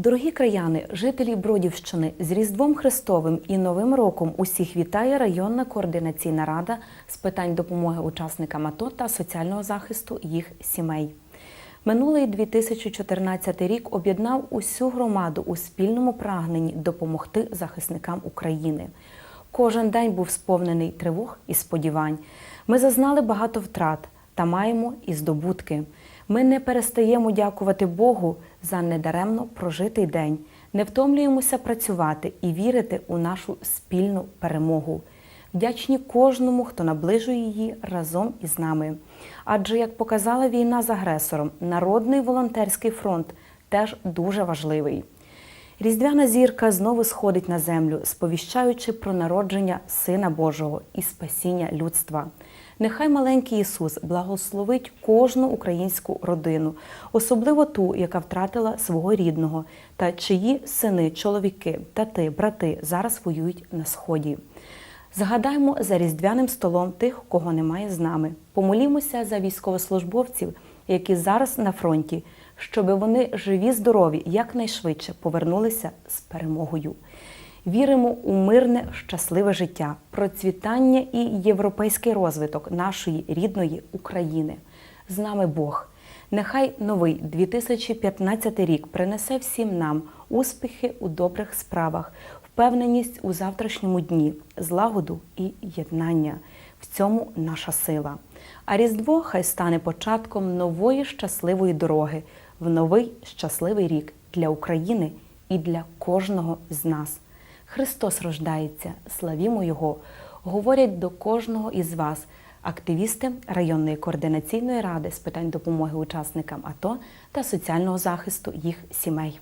Дорогі краяни, жителі Бродівщини з Різдвом Христовим і Новим роком усіх вітає районна координаційна рада з питань допомоги учасникам АТО та соціального захисту їх сімей. Минулий 2014 рік об'єднав усю громаду у спільному прагненні допомогти захисникам України. Кожен день був сповнений тривог і сподівань. Ми зазнали багато втрат та маємо і здобутки. Ми не перестаємо дякувати Богу за недаремно прожитий день, не втомлюємося працювати і вірити у нашу спільну перемогу. Вдячні кожному, хто наближує її разом із нами. Адже, як показала війна з агресором, народний волонтерський фронт теж дуже важливий. Різдвяна зірка знову сходить на землю, сповіщаючи про народження Сина Божого і спасіння людства. Нехай маленький Ісус благословить кожну українську родину, особливо ту, яка втратила свого рідного, та чиї сини, чоловіки, тати, брати зараз воюють на сході. Згадаймо за різдвяним столом тих, кого немає з нами. Помолімося за військовослужбовців, які зараз на фронті, щоб вони живі, здорові, якнайшвидше повернулися з перемогою. Віримо у мирне, щасливе життя, процвітання і європейський розвиток нашої рідної України. З нами Бог. Нехай новий 2015 рік принесе всім нам успіхи у добрих справах, впевненість у завтрашньому дні, злагоду і єднання. В цьому наша сила. А Різдво хай стане початком нової щасливої дороги в новий щасливий рік для України і для кожного з нас. Христос рождається, славімо Його, говорять до кожного із вас активісти районної координаційної ради з питань допомоги учасникам АТО та соціального захисту їх сімей.